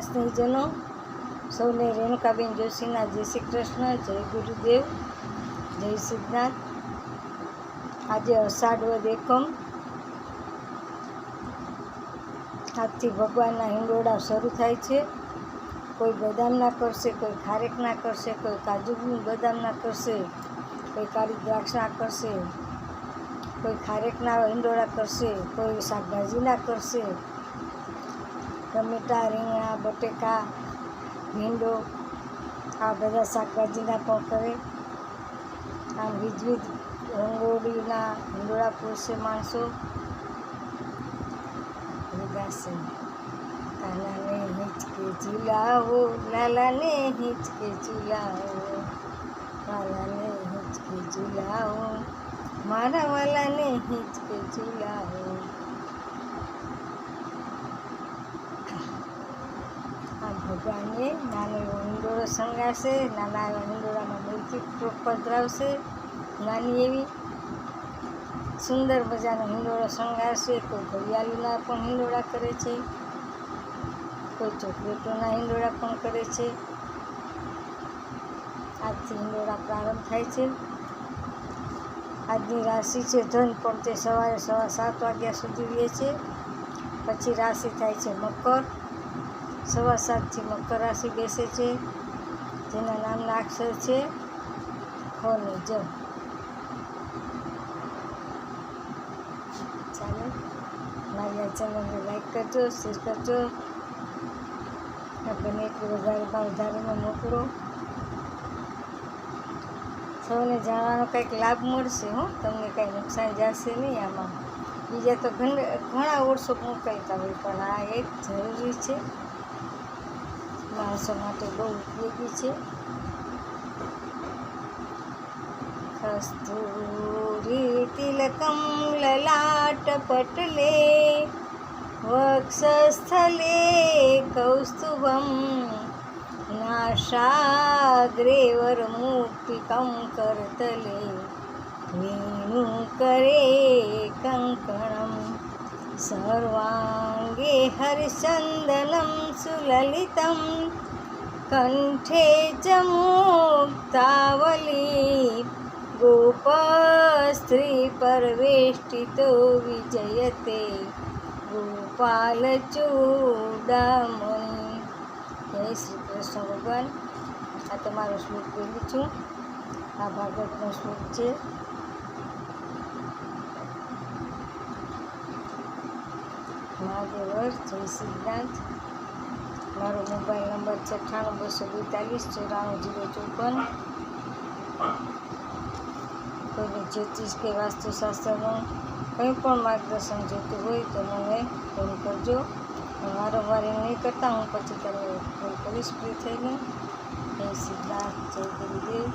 મારા સ્નેહીજનો, સૌને રેણુકાબેન જોશીના જય શ્રી કૃષ્ણ, જય ગુરુદેવ, જય સિદ્ધાર્થ આજે અષાઢ વદ એકમ. આજથી ભગવાનના હિંડોળા શરૂ થાય છે. કોઈ બદામના કરશે, કોઈ ખારેકના કરશે, કોઈ કાજુ બદામના કરશે, કોઈ કાળી દ્રાક્ષના કરશે, કોઈ ખારેકના હિંડોળા કરશે, કોઈ શાકભાજીના કરશે ટમેટા રીંગણા, બટેકા, ભીંડો, આ બધા શાકભાજીના પણ કરે આમ વિધવિધ રંગોળીના હિંડોળા પૂરશે માણસો. ગાશે કાલાને હિંચકે ઝુલાવો લાલાને હિંચકે ઝુલાવો કાલાને હિંચકે ઝુલાવો મારા વાલાને હિંચકે ઝુલાવો આ ભગવાનને નાનો એવો હિંડોળો શણગારશે નાના એવા હિંડોળામાં મૂર્તિ પધરાવશે નાની એવી સુંદર મજાનો હિંડોળો શણગારશે. કોઈ ઘડિયાળીના પણ હિંડોળા કરે છે. કોઈ ચોકલેટોના હિંડોળા પણ કરે છે. આજથી હિંડોળા પ્રારંભ થાય છે. આજની રાશિ છે ધન, પણ તે સવારે સવા સાત વાગ્યા સુધી રહે છે. પછી રાશિ થાય છે મકર. સવા સાતથી મકર રાશિ બેસે છે. જેના નામના અક્ષર છે. ખ ને જ. ચાલો, મારી આ ચેનલને લાઈક કરજો, શેર કરજો. બને એટલું વધારેમાં વધારેમાં મોકલો. સૌને જાણવાનો કંઈક લાભ મળશે, હું. તમને કંઈ નુકસાન જશે નહીં આમાં. બીજા તો ઘણા ઘણા વર્ષો મોકલતા હોય, પણ આ એક જરૂરી છે. માણસો તો બહુ ઉપયોગી છે. કસ્તુરી તિલકમ લલાટ પટલે, વક્ષસ્થલે કૌસ્તુભમ નાશાગ્રે વરમુક્તિકં કરતલે વેણુકરે કરે સર્વાંગે सर्वाङ्गे हरिचन्दनं सुललितं कण्ठे च मुक्तावली गोपास्त्रीपरवेष्टितो विजयते ગોપાલચૂડામણી જય શ્રી કૃષ્ણ ભગવાન આ તમારો શ્લોક બોલું છું આ ભાગવતનો શ્લોક છે મહાદેવર જય સિદ્ધાંત મારો મોબાઈલ નંબર છે અઠ્ઠાણું બસો બેતાલીસ ચોરાણું જીરો ચોપન. કોઈને જ્યોતિષ કે વાસ્તુશાસ્ત્રનું કંઈ પણ માર્ગદર્શન જોતું હોય તો મને ફોન કરજો. વારંવાર એમ નહીં કરતા, હું પછી તમને ફોન કરીશ. ફ્રી થઈને. જય સિદ્ધાર્થ જય ગુરુદેવ.